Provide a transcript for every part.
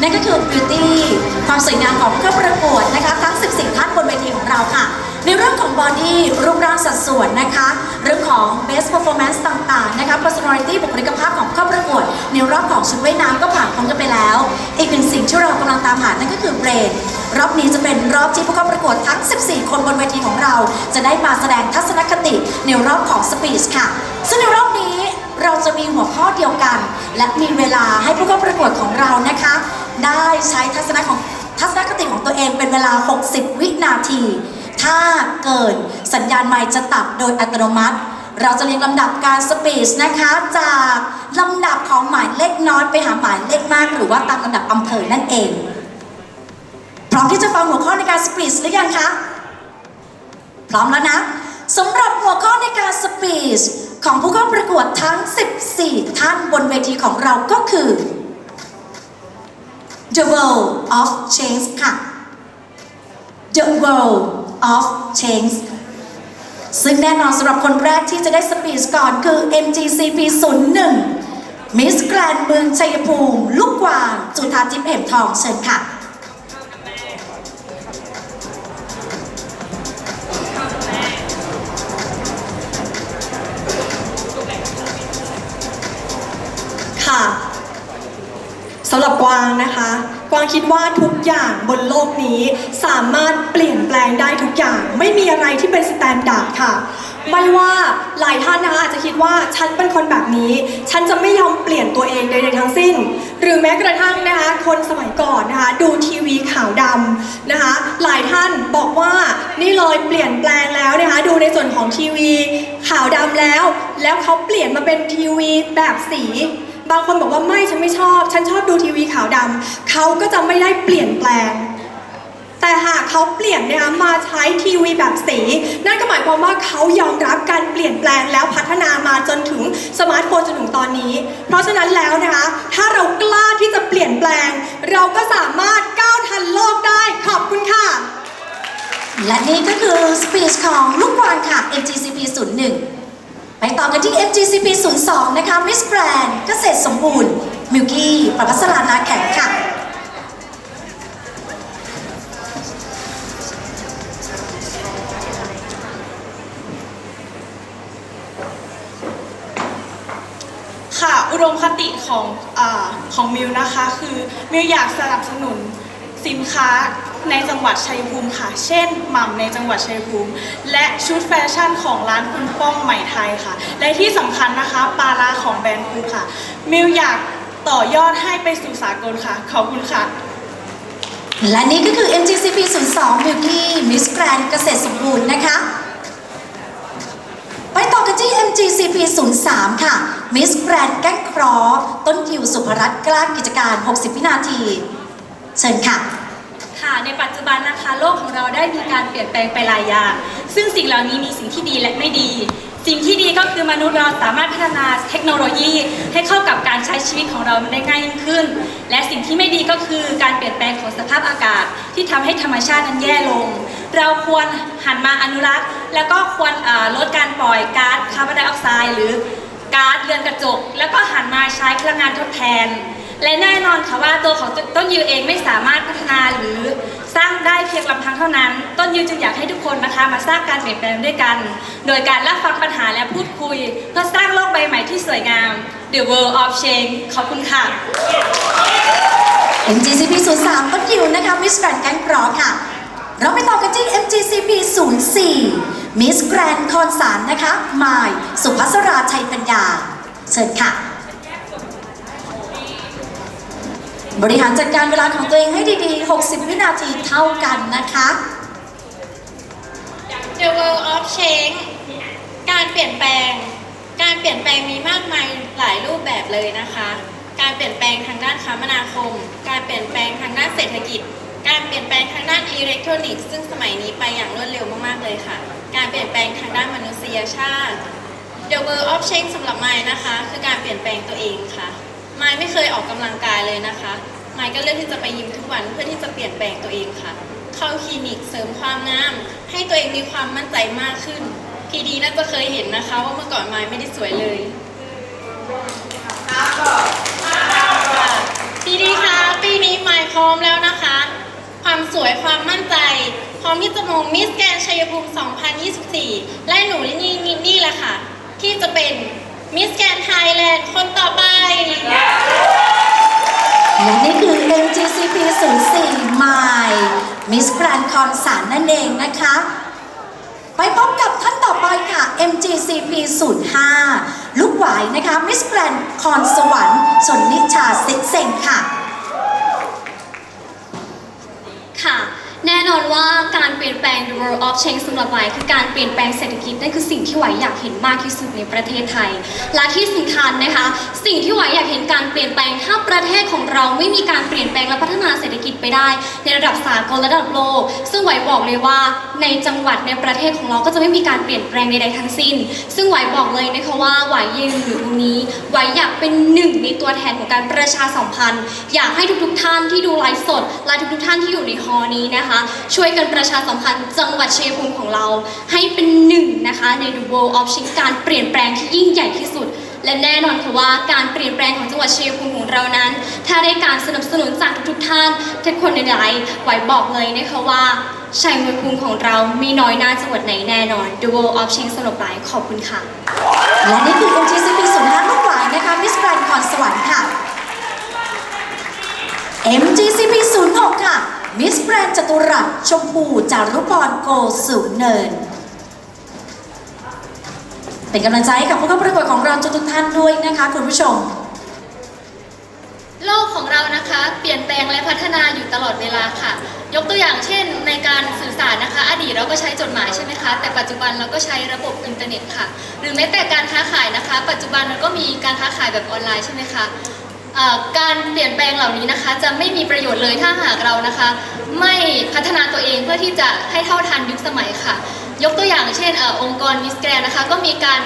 นั่นก็คือ beauty ความสวยงามของผู้เข้าประกวดนะคะทั้ง 14 ท่านบนเวทีของเราค่ะ ในเรื่องของ body รูปร่างสัดส่วนนะคะเรื่องของ best performance ต่างๆนะคะ personality บุคลิกภาพของผู้เข้าประกวด ในรอบของชุดว่ายน้ำก็ผ่านพ้นกันไปแล้ว อีกหนึ่งสิ่งที่เรากำลังตามหานั่นก็คือเบรนรอบนี้จะเป็นรอบที่ผู้เข้าประกวดทั้ง 14 คนบนเวทีของเรา จะได้มาแสดงทัศนคติในรอบของ speech ค่ะ ซึ่งในรอบนี้เราจะมีหัวข้อเดียวกัน และมีเวลาให้ผู้เข้าประกวดของเรานะคะ ได้ใช้ทัศนะของทัศนคติของตัวเองเป็นเวลา 60 วินาที ถ้าเกินสัญญาณไมค์จะตัดโดยอัตโนมัติ เราจะเรียงลำดับการสปีชนะคะ จากลำดับของหมายเลขน้อยไปหาหมายเลขมาก หรือว่าตามลำดับอำเภอนั่นเอง พร้อมที่จะฟังหัวข้อในการสปีชหรือยังคะ พร้อมแล้วนะสำหรับหัวข้อในการสปีชของผู้เข้าประกวดทั้ง 14 ท่านบนเวทีของเราก็คือ The World of Change ค่ะ The World of Change ซึ่งแน่นอนสำหรับคนแรกที่จะได้สปีชก่อนคือ MGCP 01 Miss Grand เมืองชัยภูมิ ลูกกวาง จุธาทิพย์เหมทองเชิญค่ะ ค่ะ สำหรับกวางนะคะ กวางคิดว่าทุกอย่างบนโลกนี้สามารถเปลี่ยนแปลงได้ทุกอย่าง ไม่มีอะไรที่เป็นสแตนดาร์ดค่ะ ไม่ว่าหลายท่านนะคะอาจจะคิดว่าฉันเป็นคนแบบนี้ ฉันจะไม่ยอมเปลี่ยนตัวเองใดๆทั้งสิ้น หรือแม้กระทั่งนะคะ คนสมัยก่อนนะคะดูทีวีขาวดำนะคะ หลายท่านบอกว่านี่เลยเปลี่ยนแปลงแล้วนะคะ ดูในส่วนของทีวีขาวดำแล้ว แล้วเขาเปลี่ยนมาเป็นทีวีแบบสี บางคนบอกว่าไม่ฉันไม่ชอบ ฉันชอบดูทีวีขาวดำเขาก็จะไม่ได้เปลี่ยนแปลง แต่หากเขาเปลี่ยนนะคะมาใช้ทีวีแบบสี นั่นก็หมายความว่าเขายอมรับการเปลี่ยนแปลงแล้วพัฒนามาจนถึงสมาร์ทโฟนจนถึงตอนนี้ เพราะฉะนั้นแล้วนะคะถ้าเรากล้าที่จะเปลี่ยนแปลง เราก็สามารถก้าวทันโลกได้ขอบคุณค่ะและนี่ก็คือสปีชของลูกวางค่ะ MGCP 01 ไปต่อกันที่ MGCP 02 นะคะ Miss Grand เกษตรสมบูรณ์ มิลกี้ประพัสรานาแข็งค่ะค่ะอุดมคติของอของมิวนะคะ คือมิวอยากสนับสนุน สินค้าในจังหวัดชัยภูมิค่ะ เช่นหม่ำในจังหวัดชัยภูมิ และชุดแฟชั่นของร้านคุณป้องใหม่ไทยค่ะ และที่สำคัญนะคะปลาลาของแบรนด์คูค่ะ มิวอยากต่อยอดให้ไปสู่สากลค่ะ ขอบคุณค่ะ และนี่ก็คือ MGCP 02มิลกี้ Miss Grand เกษตรสมบูรณ์นะคะ ไปต่อกันที่ MGCP 03 ค่ะ Miss Grand แก้งคราะห์ต้นยิวสุภรัตน์กล้ากิจการ 60 วินาที เชิญค่ะค่ะในปัจจุบันนะคะโลกของเราได้มีการเปลี่ยนแปลงไปหลายอย่าง ซึ่งสิ่งเหล่านี้มีสิ่งที่ดีและไม่ดี สิ่งที่ดีก็คือมนุษย์เราสามารถพัฒนาเทคโนโลยี ให้เข้ากับการใช้ชีวิตของเราได้ง่ายยิ่งขึ้น และสิ่งที่ไม่ดีก็คือการเปลี่ยนแปลงของสภาพอากาศ ที่ทำให้ธรรมชาตินั้นแย่ลง เราควรหันมาอนุรักษ์ แล้วก็ควรลดการปล่อยก๊าซคาร์บอนไดออกไซด์หรือก๊าซเรือนกระจก แล้วก็หันมาใช้พลังงานทดแทน และแน่นอนค่ะว่าตัวของต้นยิวเองไม่สามารถพัฒนาหรือสร้างได้เพียงลำพังเท่านั้น ต้นยิวจึงอยากให้ทุกคนนะคะ มาสร้างการเปลี่ยนแปลงด้วยกัน โดยการรับฟังปัญหาและพูดคุย เพื่อสร้างโลกใบใหม่ที่สวยงาม The World of Change ขอบคุณค่ะ MGCP 03ต้นยิวนะคะ Miss Grand แกงเคราะค่ะ เราไปต่อกันที่ MGCP 04 Miss Grand คอนสารนะคะมายสุภัสราชัยปัญญา เชิญค่ะ บริหารจัดการเวลาของตัวเองให้ดีๆ 60 วินาทีเท่ากันนะคะ The World of Change การเปลี่ยนแปลง การเปลี่ยนแปลงมีมากมายหลายรูปแบบเลยนะคะ การเปลี่ยนแปลงทางด้านคมนาคม การเปลี่ยนแปลงทางด้านเศรษฐกิจ การเปลี่ยนแปลงทางด้านอิเล็กทรอนิกส์ซึ่งสมัยนี้ไปอย่างรวดเร็วมากๆเลยค่ะ การเปลี่ยนแปลงทางด้านมนุษยชาติ The World of Change สำหรับไม้นะคะ คือการเปลี่ยนแปลงตัวเองค่ะ ไม้ไม่เคยออกกำลังกายเลยนะคะไม้ก็เลือกที่จะไปยิมทุกวันเพื่อที่จะเปลี่ยนแปลงตัวเองค่ะ เข้าคลินิกเสริมความงาม ให้ตัวเองมีความมั่นใจมากขึ้น พี่ดีน่าจะเคยเห็นนะคะ ว่าเมื่อก่อนไม้ไม่ได้สวยเลยค่ะพี่ดีคะปีนี้ไม้วยความมั่นใจ พร้อมที่จะมงมิสแกนชัยภูมิ 2024 และหนูนี่นี่นี่แหละค่ะ ที่จะเป็นมิสแกนไทยแลนด์คนต่อไป และนี่คือ MGCP 04ใหม่ Miss Grand Con สารนั่นเองนะคะ ไปพบกับท่านต่อไปค่ะ MGCP 05 ลูกหวายนะคะ Miss Grand Con สวรรค์ชนนิชาซิกเซงค่ะ น่นอนว่าการเปลี่ยนแปลง the world of change สำหรับไวคือการเปลี่ยนแปลงเศรษฐกิจนั่นคือสิ่งที่ไหวอยากเห็นมากที่สุดในประเทศไทย และที่สำคัญนะคะ สิ่งที่ไหวอยากเห็นการเปลี่ยนแปลงถ้าประเทศของเราไม่มีการเปลี่ยนแปลงและพัฒนาเศรษฐกิจไปได้ ในระดับสากลและระดับโลก ซึ่งไหวบอกเลยว่าในจังหวัดในประเทศของเราก็จะไม่มีการเปลี่ยนแปลงใดๆทั้งสิ้น ซึ่งไหวบอกเลยนะคะว่าไหวยืนอยู่ตรงนี้ไหวอยากเป็นหนึ่งในตัวแทนของการประชาสัมพันธ์ อยากให้ทุกๆท่านที่ดูไลฟ์สดและทุกๆท่านที่อยู่ในฮอร์นี้นะคะช่วยกันประชาสัมพันธ์จังหวัดชัยภูมิของเรา ให้เป็นหนึ่งนะคะใน The World of Change การเปลี่ยนแปลงที่ยิ่งใหญ่ที่สุด และแน่นอนค่ะว่าการเปลี่ยนแปลงของจังหวัดชัยภูมิของเรานั้น ถ้าได้การสนับสนุนจากทุกๆท่านทุกคนในไลฟ์ไหวบอกเลยนะคะว่าชัยภูมิของเราม่น้อยหน้าจังหวัดไหนแน่นอน The World of Change สำหรับไลฟ์ขอบคุณค่ะและนี่คือ MGCP 05ลูกหวายนะคะ Miss Grand Con สวรรค์ค่ะ MGCP 06ค่ะ Miss Grand จตุรัสชมพูจารุพรโกสุเนิน เป็นกำลังใจให้กับผู้เข้าประกวดของเราทุกท่านด้วยนะคะคุณผู้ชม โลกของเรานะคะ เปลี่ยนแปลงและพัฒนาอยู่ตลอดเวลาค่ะ ยกตัวอย่างเช่น ในการสื่อสารนะคะ อดีตเราก็ใช้จดหมายใช่ไหมคะ แต่ปัจจุบันเราก็ใช้ระบบอินเทอร์เน็ตค่ะ หรือแม้แต่การค้าขายนะคะ ปัจจุบันมันก็มีการค้าขายแบบออนไลน์ใช่ไหมคะ การเปลี่ยนแปลงเหล่านี้นะคะ จะไม่มีประโยชน์เลยถ้าหากเรานะคะ ไม่พัฒนาตัวเองเพื่อที่จะให้เท่าทันยุคสมัยค่ะ ยกตัวอย่างเช่นออองค์กรมิสแกรนนะคะก็มีการ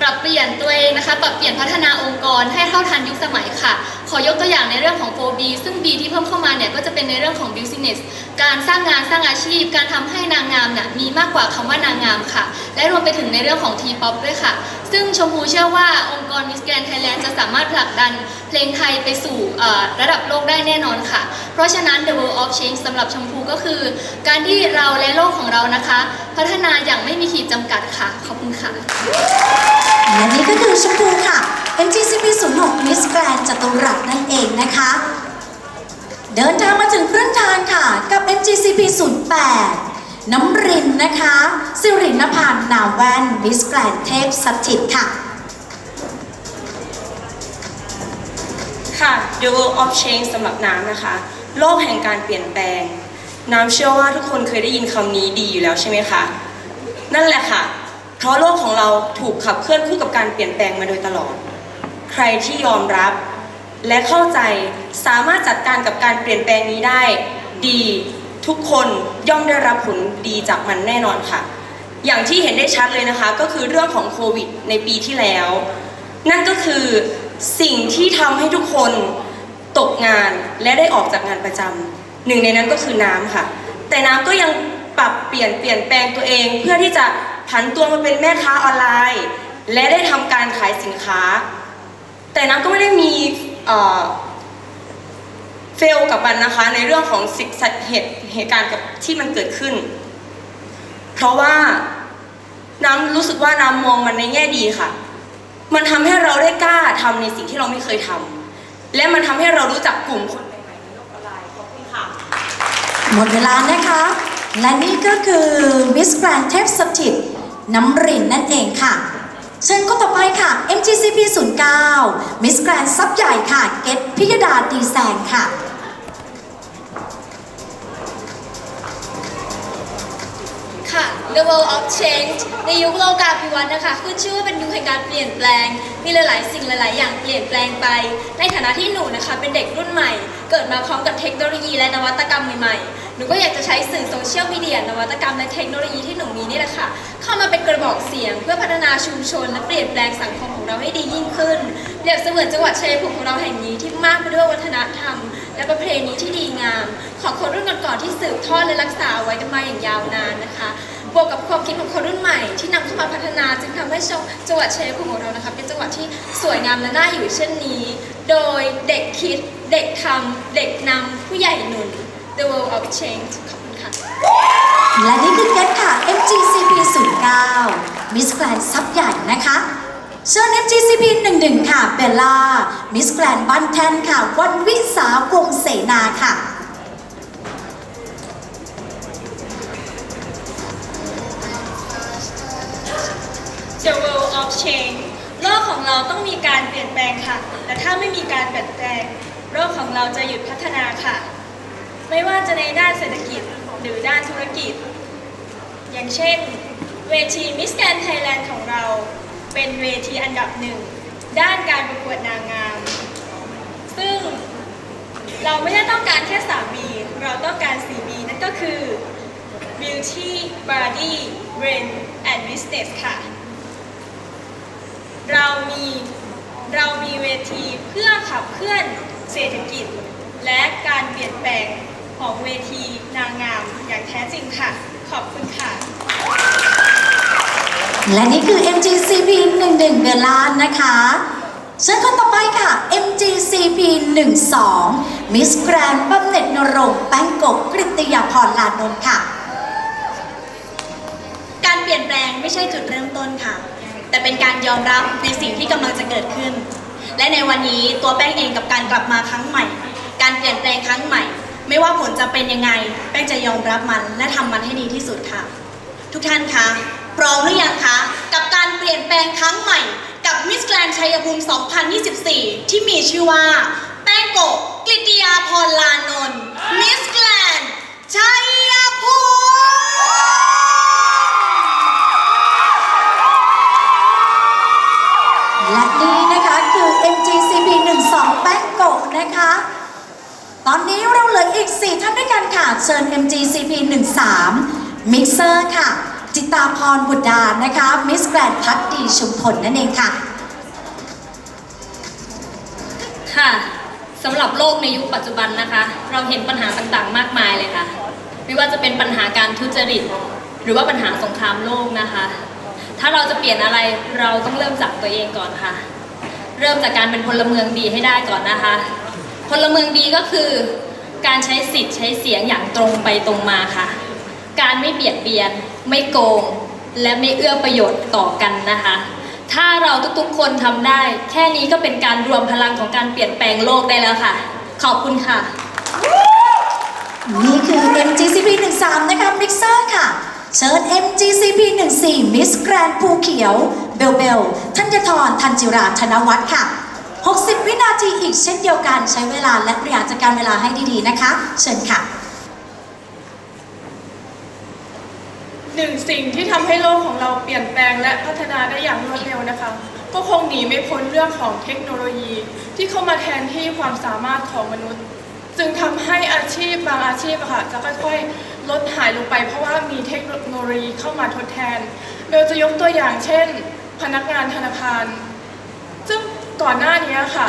ปรับเปลี่ยนตัวเองนะคะ ปรับเปลี่ยนพัฒนาองค์กรให้เท่าทันยุคสมัยค่ะขอยกตัวอย่างในเรื่องของ 4B ซึ่ง B ที่เพิ่มเข้ามาเนี่ยก็จะเป็นในเรื่องของ business การสร้างงานสร้างอาชีพ การทำให้นางงามน่ะมีมากกว่าคำว่านางงามค่ะ และรวมไปถึงในเรื่องของ T-pop ด้วยค่ะ ซึ่งชมพูเชื่อว่าองค์กร Miss Grand Thailand จะสามารถผลักดันเพลงไทยไปสู่ระดับโลกได้แน่นอนค่ะ เพราะฉะนั้น The World of Change สำหรับชมพูก็คือ การที่เราและโลกของเรานะคะ พัฒนาอย่างไม่มีขีดจำกัดค่ะ ขอบคุณค่ะและนี่ก็คือชมพูค่ะ MGCP 06 Miss Grand จตุรัสนั่นเองนะคะ เดินทางมาถึงครึ่งทางค่ะ กับ MGCP 08 น้ำรินนะคะสิรินพานนาแวน Miss Grand เทพสถิตค่ะ ค่ะ The World of Change สำหรับน้ำนะคะ โลกแห่งการเปลี่ยนแปลง น้ำเชื่อว่าทุกคนเคยได้ยินคำนี้ดีอยู่แล้วใช่ไหมคะ นั่นแหละค่ะ เพราะโลกของเราถูกขับเคลื่อนคู่กับการเปลี่ยนแปลงมาโดยตลอด ใครที่ยอมรับ และเข้าใจสามารถจัดการกับการเปลี่ยนแปลงนี้ได้ดีทุกคนย่อมได้รับผลดีจากมันแน่นอนค่ะ อย่างที่เห็นได้ชัดเลยนะคะ ก็คือเรื่องของโควิดในปีที่แล้ว นั่นก็คือสิ่งที่ทำให้ทุกคนตกงานและได้ออกจากงานประจำหนึ่งในนั้นก็คือน้ำค่ะ แต่น้ำก็ยังปรับเปลี่ยนเปลี่ยนแปลงตัวเอง เพื่อที่จะผันตัวมาเป็นแม่ค้าออนไลน์ และได้ทำการขายสินค้า แต่น้ำก็ไม่ได้มีเฟลกับมันนะคะ ในเรื่องของสิ่งเหตุเหตุการณ์กับที่มันเกิดขึ้น เพราะว่าน้ำรู้สึกว่าน้ำมองมันในแง่ดีค่ะ มันทำให้เราได้กล้าทำในสิ่งที่เราไม่เคยทำและมันทำให้เรารู้จักกลุ่มคนใหม่ๆในโลกออนไลน์ขอบคุณค่ะหมดเวลานะคะ และนี่ก็คือ Miss Grand เทพสถิตน้ำรินนั่นเองค่ะ เชิญคนต่อไปค่ะ MGCP 09 Miss Grand ซับใหญ่ค่ะ เกตพิยดาดีแซงค่ะค่ะ The World of Change ในยุคโลกาภิวัตน์นะคะขึ้นชื่อว่าเป็นยุคแห่งการเปลี่ยนแปลง มีหลาย ๆ สิ่งหลาย ๆ อย่างเปลี่ยนแปลงไป ในฐานะที่หนูนะคะเป็นเด็กรุ่นใหม่ เกิดมาพร้อมกับเทคโนโลยีและนวัตกรรมใหม่ ๆ หนูก็อยากจะใช้สื่อโซเชียลมีเดียนวัตกรรมและเทคโนโลยีที่หนูมีนี่แหละค่ะ เข้ามาเป็นกระบอกเสียงเพื่อพัฒนาชุมชน และเปลี่ยนแปลงสังคมของเราให้ดียิ่งขึ้นเปรียบเสมือนจังหวัดชัยภูมิของเราแห่งนี้ที่มากไปด้วยวัฒนธรรม และประเพณีที่ดีงาม ของคนรุ่นก่อนๆที่สืบทอดและรักษาไว้กันมาอย่างยาวนานนะคะบวกกับความคิดของคนรุ่นใหม่ที่นำเข้ามาพัฒนาจึงทำให้จังหวัดชัยภูมิของเรานะคะเป็นจังหวัดที่สวยงามและน่าอยู่เช่นนี้ โดยเด็กคิด เด็กทำเด็กนำผู้ใหญ่หนุน the world of change ขอบคุณค่ะ และนี่คือเกตค่ะ MGCP 09 Miss Grand ซับใหญ่นะคะเชิญ MGCP 11 ค่ะเบลล่า Miss Grand บันแทนค่ะ วันวิสาวงศ์เสนาค่ะ The world of change โลกของเราต้องมีการเปลี่ยนแปลงค่ะแต่ถ้าไม่มีการเปลี่ยนแปลง โลกของเราจะหยุดพัฒนาค่ะ ไม่ว่าจะในด้านเศรษฐกิจหรือด้านธุรกิจ อย่างเช่น เวที Miss Grand Thailand ของเรา เป็นเวทีอันดับหนึ่ง ด้านการประกวดนางงาม ซึ่งเราไม่ได้ต้องการแค่ 3B เราต้องการ 4B นั่นก็คือ Beauty, Body, Brain and Business ค่ะ เรามีเรามีเวทีเพื่อขับเคลื่อนเศรษฐกิจ และการเปลี่ยนแปลง ของเวทีนางงามอย่างแท้จริงค่ะ ขอบคุณค่ะ และนี่คือ MGCP 11เบลล่านะคะเชิญคนต่อไปค่ะ MGCP 12 Miss Grand บำเหน็จนรงค์แป้งกบกริตยาพรลานนท์ค่ะ การเปลี่ยนแปลงไม่ใช่จุดเริ่มต้นค่ะ แต่เป็นการยอมรับในสิ่งที่กำลังจะเกิดขึ้น และในวันนี้ตัวแป้งเองกับการกลับมาครั้งใหม่ การเปลี่ยนแปลงครั้งใหม่ ไม่ว่าผลจะเป็นยังไง แป้งจะยอมรับมันและทำมันให้ดีที่สุดค่ะ ทุกท่านคะพร้อมหรือยังคะ กับการเปลี่ยนแปลงครั้งใหม่ กับมิสแกรนชัยภูมิ 2024 ที่มีชื่อว่า แป้งโกกลิตยาพรลานนท์มิสแกรนชัยภูมิและนี่นะคะคือ MGCP 12แป้งโกนะคะ ตอนนี้เราเหลืออีก 4 ท่านด้วยกันค่ะ เชิญ MGCP 13มิกเซอร์ค่ะ จิตาพรบุตรดานะคะมิสแกรนพักดีชุมพลนั่นเองค่ะ ค่ะสำหรับโลกในยุคปัจจุบันนะคะ เราเห็นปัญหาต่างๆ มากมายเลยค่ะ ไม่ว่าจะเป็นปัญหาการทุจริต หรือว่าปัญหาสงครามโลกนะคะ ถ้าเราจะเปลี่ยนอะไรเราต้องเริ่มจากตัวเองก่อนค่ะ เริ่มจากการเป็นพลเมืองดีให้ได้ก่อนนะคะ พลเมืองดีก็คือ การใช้สิทธิ์ใช้เสียงอย่างตรงไปตรงมาค่ะ การไม่เบียดเบียน ไม่โกง และไม่เอื้อประโยชน์ต่อกันนะคะ ถ้าเราทุกๆคนทำได้ แค่นี้ก็เป็นการรวมพลังของการเปลี่ยนแปลงโลกได้แล้วค่ะ ขอบคุณค่ะ นี่คือ MGCP 13นะคะมิกเซอร์ค่ะ เชิญ MGCP 14มิสแกรนภูเขียว เบลเบลธัญทร ทันจิรา ธนวัฒน์ค่ะ 60 วินาทีอีกเช่นเดียวกันใช้เวลาและบริหารจัดการเวลาให้ดีๆนะคะ เชิญค่ะ หนึ่งสิ่งที่ทำให้โลกของเราเปลี่ยนแปลงและพัฒนาได้อย่างรวดเร็วนะคะ ก็คงหนีไม่พ้นเรื่องของเทคโนโลยี ที่เข้ามาแทนที่ความสามารถของมนุษย์ จึงทำให้อาชีพบางอาชีพอะค่ะจะค่อยๆ ลดหายลงไป เพราะว่ามีเทคโนโลยีเข้ามาทดแทนเบลจะยกตัวอย่างเช่น พนักงานธนาคาร ซึ่งก่อนหน้า นี้ค่ะ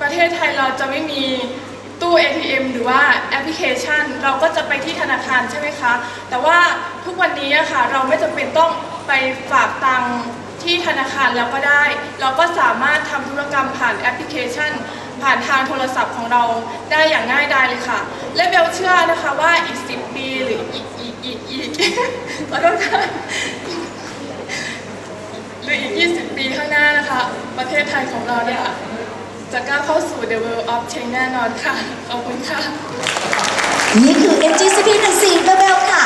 ประเทศไทยเราจะไม่มีตู้ ATM หรือว่าแอปพลิเคชัน เราก็จะไปที่ธนาคารใช่ไหมคะ แต่ว่าทุกวันนี้อะค่ะ เราไม่จำเป็นต้องไปฝากตังค์ที่ธนาคารแล้วก็ได้ เราก็สามารถทำธุรกรรมผ่านแอปพลิเคชัน ผ่านทางโทรศัพท์ของเราได้อย่างง่ายดายเลยค่ะ และเบลเชื่อนะคะว่าอีก 10 ปีหรืออีกอีกอีกอีกขอโทษค่ะหรืออีก 20 ปี ประเทศไทยของเราเนี่ยจะก้าวเข้าสู่ the world of change แน่นอนค่ะ ขอบคุณค่ะ นี่คือ MGCP 14เบลเบลค่ะ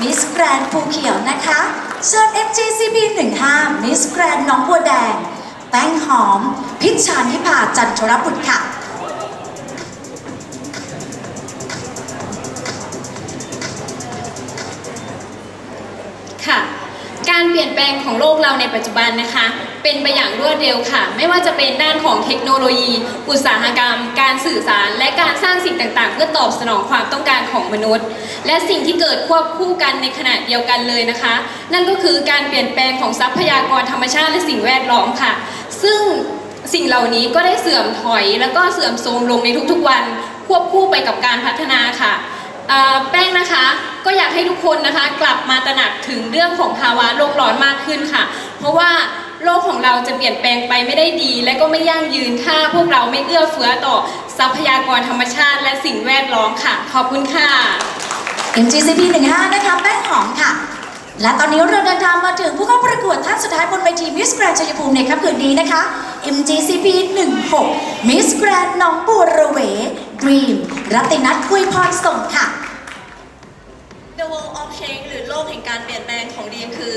มิสแกรนภูเขียวนะคะ เชิญ MGCP 15มิสแกรนน้องบัวแดง แป้งหอม พิชชานิพาจันทรบุตรค่ะ เปลี่ยนแปลงของโลกเราในปัจจุบันนะคะ เป็นไปอย่างรวดเร็วค่ะ ไม่ว่าจะเป็นด้านของเทคโนโลยี อุตสาหกรรม การสื่อสาร และการสร้างสิ่งต่างๆ เพื่อตอบสนองความต้องการของมนุษย์ และสิ่งที่เกิดควบคู่กันในขณะเดียวกันเลยนะคะ นั่นก็คือการเปลี่ยนแปลงของทรัพยากรธรรมชาติและสิ่งแวดล้อมค่ะ ซึ่งสิ่งเหล่านี้ก็ได้เสื่อมถอย แล้วก็เสื่อมโทรมลงในทุกๆวัน ควบคู่ไปกับการพัฒนาค่ะ แป้งนะคะก็อยากให้ทุกคนนะคะกลับมาตระหนักถึงเรื่องของภาวะโลกร้อนมากขึ้นค่ะ เพราะว่าโลกของเราจะเปลี่ยนแปลงไปไม่ได้ดี และก็ไม่ยั่งยืนถ้าพวกเราไม่เอื้อเฟื้อต่อทรัพยากรธรรมชาติ และสิ่งแวดล้อมค่ะ ขอบคุณค่ะ MGCP 15นะคะแป้งหอมค่ะ และตอนนี้เราเดินทางมาถึงผู้เข้าประกวดท่านสุดท้ายบนเวที Miss Grand ชัยภูมิในค่ำคืนนี้นะคะ MGCP 16 Miss Grand น้องบัวระเว Dream รัตตินัทคุยพรส่งค่ะ The World of Change หรือโลกแห่งการเปลี่ยนแปลงของดีมคือ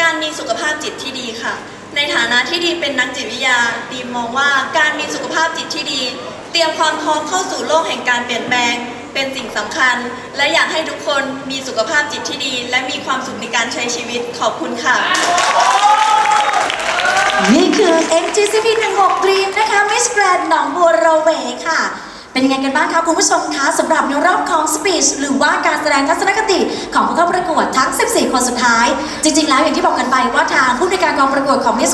การมีสุขภาพจิตที่ดีค่ะ ในฐานะที่ดีมเป็นนักจิตวิทยาดีมมองว่าการมีสุขภาพจิตที่ดี เตรียมความพร้อมเข้าสู่โลกแห่งการเปลี่ยนแปลง เป็นสิ่งสำคัญ และอยากให้ทุกคนมีสุขภาพจิตที่ดี และมีความสุขในการใช้ชีวิตขอบคุณค่ะ นี่คือ MGCP 16 Dream นะคะ Miss Grand หนองบัวระเวค่ะ เป็นยังไงกันบ้างคะคุณผู้ชมคะสำหรับในรอบของ Speech หรือว่าการแสดงทัศนคติของผู้เข้าประกวดทั้ง 14 คนสุดท้าย จริง ๆ แล้วอย่างที่บอกกันไปว่าทางผู้ในวยการกองประกวดของ Miss